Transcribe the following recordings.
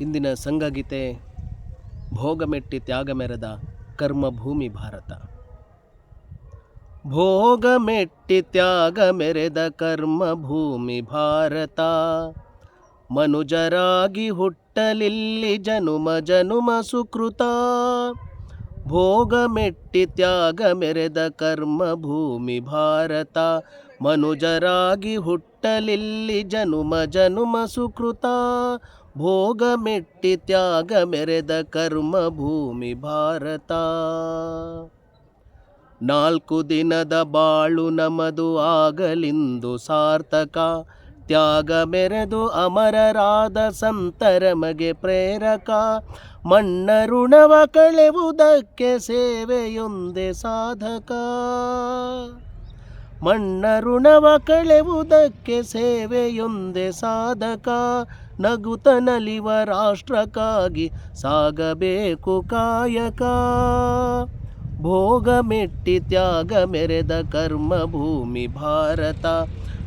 ಇಂದಿನ ಸಂಘಗೀತೆ ಭೋಗಮೆಟ್ಟಿ ತ್ಯಾಗ ಮೆರೆದ ಕರ್ಮಭೂಮಿ ಭಾರತ. ಭೋಗಮೆಟ್ಟಿ ತ್ಯಾಗ ಮೆರೆದ ಕರ್ಮಭೂಮಿ ಭಾರತ. ಮನುಜರಾಗಿ ಹುಟ್ಟಲಿಲ್ಲಿ ಜನುಮ ಜನುಮ ಸುಕೃತ. ಭೋಗಮೆಟ್ಟಿ ತ್ಯಾಗ ಮೆರೆದ ಕರ್ಮಭೂಮಿ ಭಾರತ. ಮನುಜರಾಗಿ ಹುಟ್ಟಲಿಲ್ಲಿ ಜನುಮ ಜನುಮ ಸುಕೃತ. ಭೋಗಮೆಟ್ಟಿ ತ್ಯಾಗ ಮೆರೆದ ಕರ್ಮಭೂಮಿ ಭಾರತ. ನಾಲ್ಕು ದಿನದ ಬಾಳು ನಮದು ಆಗಲಿಂದು ಸಾರ್ಥಕ. ತ್ಯಾಗ ಮೆರೆದು ಅಮರರಾದ ಸಂತರಮಗೆ ಪ್ರೇರಕ. ಮಣ್ಣ ಋಣವ ಕಳೆವುದಕ್ಕೆ ಸೇವೆಯೊಂದೇ ಸಾಧಕ. ಮಣ್ಣ ಋಣವ ಕಳೆವುದಕ್ಕೆ ಸೇವೆಯೊಂದೇ ಸಾಧಕ. ನಗುತ ನಲಿವ ರಾಷ್ಟ್ರಕ್ಕಾಗಿ ಸಾಗಬೇಕು ಕಾಯಕ. ಭೋಗ ಮೆಟ್ಟಿ ತ್ಯಾಗ ಮೆರೆದ ಕರ್ಮಭೂಮಿ ಭಾರತ.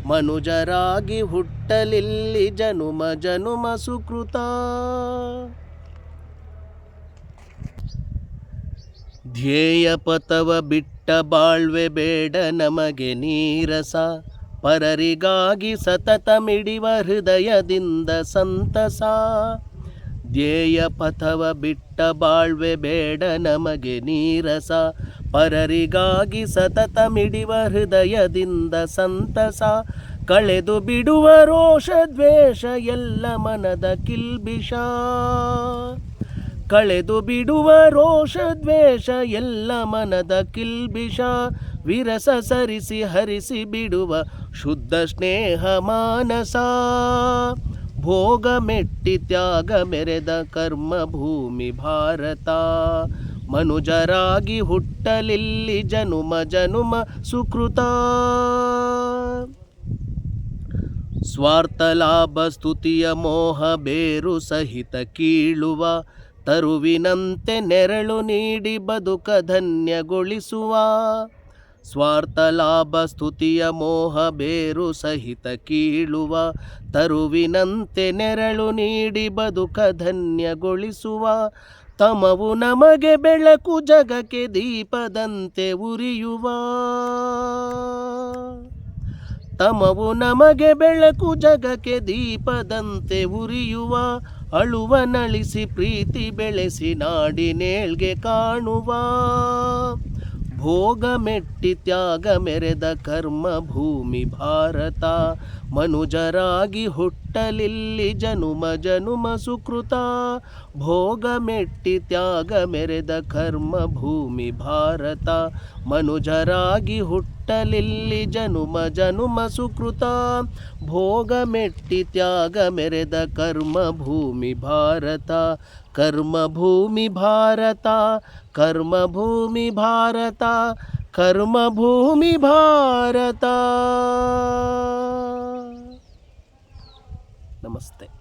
ಮನುಜರಾಗಿ ಹುಟ್ಟಲಿಲ್ಲಿ ಜನುಮ ಜನುಮ ಸುಕೃತ. ಧ್ಯೇಯ ಪಥವ ಬಿಟ್ಟ ಬಾಳ್ವೆ ಬೇಡ ನಮಗೆ ನೀರಸ. ಪರರಿಗಾಗಿ ಸತತ ಮಿಡಿವ ಹೃದಯದಿಂದ ಸಂತಸ. ಧ್ಯೇಯ ಪಥವ ಬಿಟ್ಟ ಬಾಳ್ವೆ ಬೇಡ ನಮಗೆ ನೀರಸ. ಪರರಿಗಾಗಿ ಸತತ ಮಿಡಿವ ಹೃದಯದಿಂದ ಸಂತಸ. ಕಳೆದು ಬಿಡುವ ರೋಷ ದ್ವೇಷ ಎಲ್ಲ ಮನದ ಕಿಲ್ಬಿಷ. ಕಳೆದು ಬಿಡುವ ರೋಷ ದ್ವೇಷ ಎಲ್ಲ ಮನದ ಕಿಲ್ಬಿಷ. ವಿರಸ ಸರಿಸಿ ಹರಿಸಿ ಬಿಡುವ ಶುದ್ಧ ಸ್ನೇಹ ಮಾನಸ. ಭೋಗ ಮೆಟ್ಟಿ ತ್ಯಾಗ ಮೆರೆದ ಕರ್ಮಭೂಮಿ ಭಾರತ. ಮನುಜರಾಗಿ ಹುಟ್ಟಲಿಲ್ಲಿ ಜನುಮ ಜನುಮ ಸುಕೃತ. ಸ್ವಾರ್ಥ ಲಾಭ ಸ್ತುತಿಯ ಮೋಹ ಬೇರು ಸಹಿತ ಕೀಳುವ. ತರುವಿನಂತೆ ನೆರಳು ನೀಡಿ ಬದುಕ ಧನ್ಯಗೊಳಿಸುವ. ಸ್ವಾರ್ಥ ಲಾಭ ಸ್ತುತಿಯ ಮೋಹ ಬೇರು ಸಹಿತ ಕೀಳುವ, ತರುವಿನಂತೆ ನೆರಳು ನೀಡಿ ಬದುಕ ಧನ್ಯಗೊಳಿಸುವ, ತಮವು ನಮಗೆ ಬೆಳಕು ಜಗಕ್ಕೆ ದೀಪದಂತೆ ಉರಿಯುವ. ತಮವು ನಮಗೆ ಬೆಳಕು ಜಗಕ್ಕೆ ದೀಪದಂತೆ ಉರಿಯುವ, ಅಳುವ, ನಳಿಸಿ ಪ್ರೀತಿ ಬೆಳೆಸಿ ನಾಡಿನೇಳ್ಗೆ ಕಾಣುವ. ಭೋಗ ಮೆಟ್ಟಿ ತ್ಯಾಗ ಮೆರೆದ ಕರ್ಮ ಭೂಮಿ ಭಾರತ. ಮನುಜರಾಗಿ ಹುಟ್ಟಲಿಲ್ಲಿ ಜನುಮ ಜನುಮ ಸುಕೃತ. ಭೋಗ ಮೆಟ್ಟಿ ತ್ಯಾಗ ಮೆರೆದ ಕರ್ಮ ಭೂಮಿ ಭಾರತ. ಮನುಜರಾಗಿ ಹುಟ್ಟಲಿಲ್ಲಿ ಜನುಮ ಜನುಮ ಸುಕೃತ. ಭೋಗ ಮೆಟ್ಟಿ ತ್ಯಾಗ ಮೆರೆದ ಕರ್ಮ ಭೂಮಿ ಭಾರತ. ಕರ್ಮ ಭೂಮಿ ಭಾರತ, ಕರ್ಮ ಭೂಮಿ ಭಾರತ, ಕರ್ಮ ಭೂಮಿ ಭಾರತ. ನಮಸ್ತೆ.